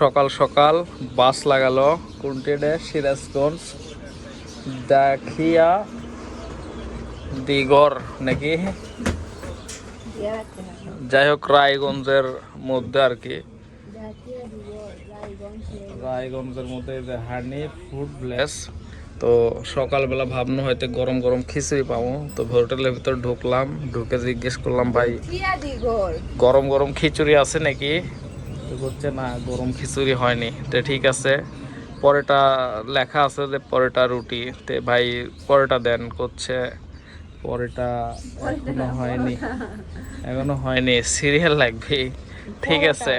সকাল সকাল বাস লাগালো কুন্টিডে সিরাজগঞ্জ দেখিয়া দিগর নাকি? যাই হোক রায়গঞ্জের মধ্যে আর কি। রায়গঞ্জের মধ্যে যে হানি ফুড প্লেস তো সকালবেলা ভাবনো হয়তো গরম গরম খিচুড়ি পাবো। তো হোটেলের ভিতর ঢুকলাম ঢুকে জিজ্ঞেস করলাম ভাই গরম গরম খিচুড়ি আছে নাকি? বলছে না গরম খিচুড়ি হয়নি। তো ঠিক আছে পরেটা লেখা আছে যে পরেটা রুটি। তে ভাই পরেটা দেন করছে পরেটা এখনও হয়নি এখনও হয়নি সিরিয়াল লাগবে। ঠিক আছে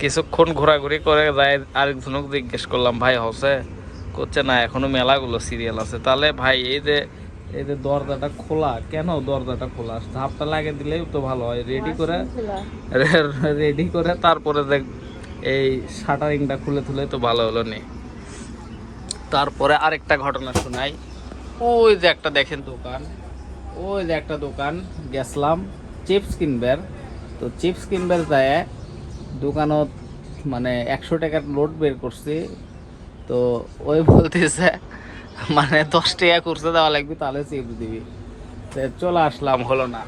কিছুক্ষণ ঘোরাঘুরি করে যাই আরেকজনক জিজ্ঞেস করলাম ভাই হসে করছে না এখনও মেলাগুলো সিরিয়াল আছে। তাহলে ভাই এই যে এই যে দরজাটা খোলা কেন দরজাটা খোলা? ধাপটা লাগিয়ে দিলেই তো ভালো হয় রেডি করে রেডি করে তারপরে দেখ এই শাটারিংটা খুলে তুলে তো ভালো হলো নি। তারপরে আরেকটা ঘটনা শোনাই। ওই যে একটা দেখেন দোকান ওই যে একটা দোকান গেছলাম চিপস কিনবার। তো চিপস কিনবার যায় দোকানত মানে একশো টাকার নোট বের করছি। তো ওই বলতেছে মানে দশ টাকা করছে দেওয়া লাগবে তাহলে চিপস দিবি। তো চলে আসলাম হলো না।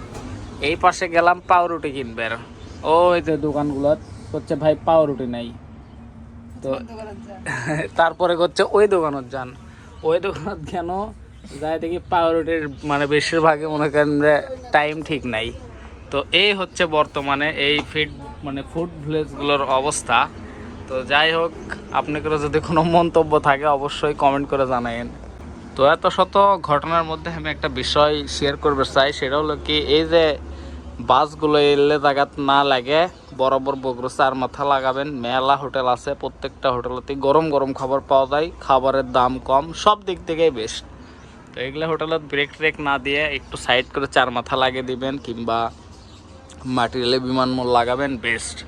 এই পাশে গেলাম পাউরুটি কিনবার। ওই যে দোকানগুলো হচ্ছে ভাই পাউরুটি নাই। তো তারপরে হচ্ছে ওই দোকানত যান। ওই দোকানত কেন? যাই দেখি পাউরুটির মানে বেশিরভাগই মনে করেন যে টাইম ঠিক নাই। তো এই হচ্ছে বর্তমানে এই ফিড মানে ফুড ভিলেজগুলোর অবস্থা। তো যাই হোক আপনাদের যদি কোনো মন্তব্য থাকে, অবশ্যই কমেন্ট করে জানাবেন তো এত শত ঘটনার মধ্যে আমি একটা বিষয় শেয়ার করতে চাই, সেটা হলো কি, এই যে বাসগুলো এলে জায়গাত না লাগে, বরাবর বগরো চার মাথা লাগাবেন, মেলা হোটেল আছে, প্রত্যেকটা হোটেলতে গরম গরম খাবার পাওয়া যায়, খাবারের দাম কম, সব দিক থেকেই বেস্ট তো এগুলো হোটেলত ব্রেক ট্রেক না দিয়ে একটু সাইড করে চার মাথা লাগিয়ে দিবেন, কিংবা মাটিরেলে বিমান মোড় লাগাবেন বেস্ট